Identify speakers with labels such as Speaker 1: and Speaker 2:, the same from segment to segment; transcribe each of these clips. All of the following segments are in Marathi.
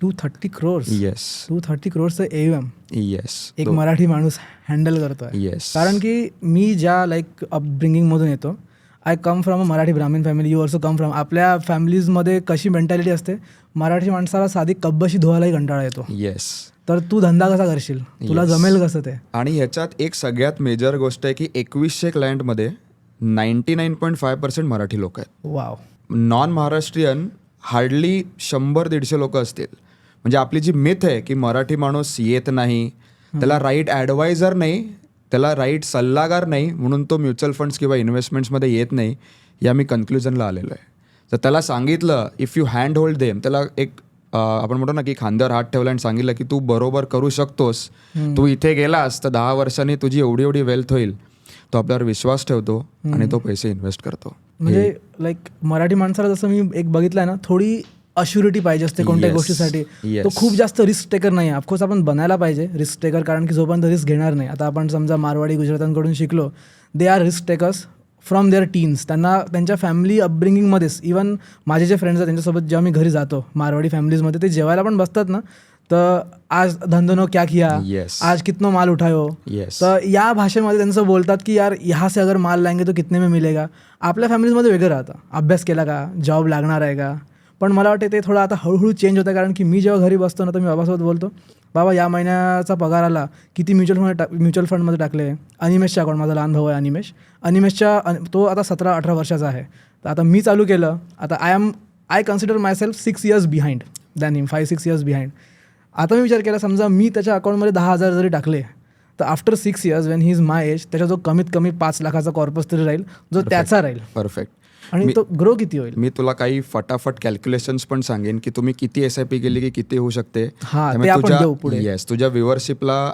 Speaker 1: Two thirty crores
Speaker 2: yes
Speaker 1: two thirty क्रोर्सचं am
Speaker 2: yes
Speaker 1: एक मराठी माणूस हँडल करतोय.
Speaker 2: येस
Speaker 1: कारण की मी ज्या लाईक अपब्रिंगिंगमधून येतो I come from a Marathi Brahmin family you also come from आपल्या फॅमिलीजमध्ये कशी मेंटॅलिटी असते मराठी माणसाला साधी कब्बशी धुवायलाही कंटाळा येतो.
Speaker 2: येस
Speaker 1: तर तू धंदा कसा करशील? तुला. जमेल कसं ते?
Speaker 2: आणि ह्याच्यात एक सगळ्यात मेजर गोष्ट आहे की एकवीसशे क्लायंटमध्ये ninety nine point five percent Marathi लोक आहेत.
Speaker 1: वाव
Speaker 2: नॉन महाराष्ट्रीयन हार्डली शंभर दीडशे लोक असतील. म्हणजे आपली जी मिथ आहे की मराठी माणूस येत नाही त्याला राईट ॲडवायझर नाही त्याला राईट सल्लागार नाही म्हणून तो म्युच्युअल फंड्स किंवा इन्व्हेस्टमेंट्समध्ये येत नाही या मी कन्क्लुजनला आलेलो आहे. तर त्याला सांगितलं if you hand hold them त्याला एक आपण म्हणतो ना की खांद्यावर हात ठेवला आणि सांगितलं की तू बरोबर करू शकतोस तू इथे गेलास तर दहा वर्षांनी तुझी एवढी एवढी वेल्थ होईल. तो आपल्यावर विश्वास ठेवतो आणि तो पैसे इन्व्हेस्ट करतो.
Speaker 1: म्हणजे लाईक मराठी माणसाला जसं मी एक बघितलंय ना थोडी अश्युरिटी पाहिजे असते कोणत्या
Speaker 2: Yes.
Speaker 1: गोष्टीसाठी.
Speaker 2: Yes.
Speaker 1: तो खूप जास्त रिस्क टेकर नाही ऑफकोर्स आपण बनायला पाहिजे रिस्क टेकर कारण की जोपर्यंत रिस्क घेणार नाही. आता आपण समजा मारवाडी गुजरातांकडून शिकलो they are risk takers from their teens त्यांना त्यांच्या फॅमिली अपब्रिंगिंगमध्येच इवन माझे जे फ्रेंड्स आहेत त्यांच्यासोबत जेव्हा मी घरी जातो मारवाडी फॅमिलीजमध्ये ते जेवायला पण बसतात ना. तर आज धंधोनो क्या किया?
Speaker 2: Yes.
Speaker 1: आज कितनो माल उठायो?
Speaker 2: येस
Speaker 1: तर या भाषेमध्ये त्यांचं बोलतात की यार यहाँ से अगर माल लाएंगे तो कितने में मिलेगा? आपल्या फॅमिलीजमध्ये वेगळं राहतं. अभ्यास केला का? जॉब लागणार आहे का? पण मला वाटते ते थोडं आता हळूहळू चेंज होतं कारण की मी जेव्हा घरी बसतो ना तर मी बाबासोबत बोलतो बाबा या महिन्याचा पगार आला किती म्युच्युअल फंड टाक म्युच्युअल फंडमध्ये टाकले अनिमेशच्या अकाउंट माझा लहान भाऊ आहे अनिमेश. अनिमेशच्या अन- तो आता सतरा अठरा वर्षाचा आहे. तर आता मी चालू केलं. आता I am I consider myself six years behind than him five six years behind आता मी विचार केला समजा मी त्याच्या अकाउंटमध्ये दहा हजार जरी टाकले तर after six years when he is my age त्याच्या जो कमीत कमी पाच लाखाचा कॉर्पस तरी राहील जो त्याचा राहील.
Speaker 2: परफेक्ट
Speaker 1: आणि तो ग्रो किती होईल?
Speaker 2: मी तुला काही फटाफट कॅल्क्युलेशन्स पण सांगेन की तुम्ही किती एस आय पी केली की किती होऊ शकते.
Speaker 1: हा, ते आपण देऊ पुढे.
Speaker 2: येस तुझ्या व्ह्युअरशिपला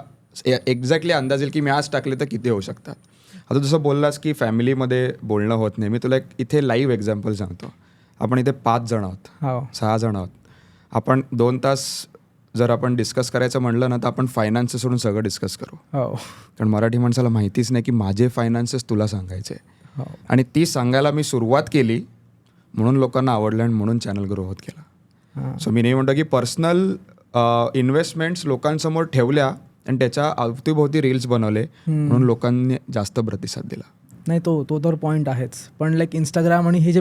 Speaker 2: एक्झॅक्टली अंदाज येईल की मी आज टाकले तर किती होऊ शकतात. आता जसं बोललास की फॅमिलीमध्ये बोलणं होत नाही. मी तुला एक इथे लाईव्ह एक्झाम्पल सांगतो. आपण इथे पाच जण आहोत.
Speaker 1: हो.
Speaker 2: सहा जण आहोत. आपण दोन तास जर आपण डिस्कस करायचं म्हणलं ना तर आपण फायनान्सेस सोडून सगळं डिस्कस करू.
Speaker 1: हो.
Speaker 2: कारण मराठी माणसाला माहितीच नाही की माझे फायनान्सेस तुला सांगायचे. आणि ती सांगायला मी सुरुवात केली म्हणून लोकांना आवडलं आणि म्हणून चॅनल ग्रो होत
Speaker 1: हां.
Speaker 2: सो मी नाही म्हणतो की पर्सनल इन्व्हेस्टमेंट्स लोकांसमोर ठेवल्या आणि त्याच्या अवतीभोवती रील्स बनवले म्हणून लोकांनी जास्त प्रतिसाद दिला.
Speaker 1: नाही तो तो तर पॉईंट आहेच. पण लाईक इंस्टाग्राम आणि हे जे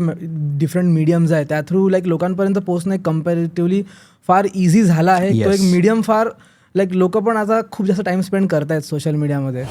Speaker 1: डिफरंट मीडियम्स आहेत त्या थ्रू लाईक लोकांपर्यंत पोहोचणं कम्पॅरेटिव्हली फार इझी झाला आहे. तो. एक मीडियम फार लाईक लोक पण आता खूप जास्त टाइम स्पेंड करतायत सोशल मीडियामध्ये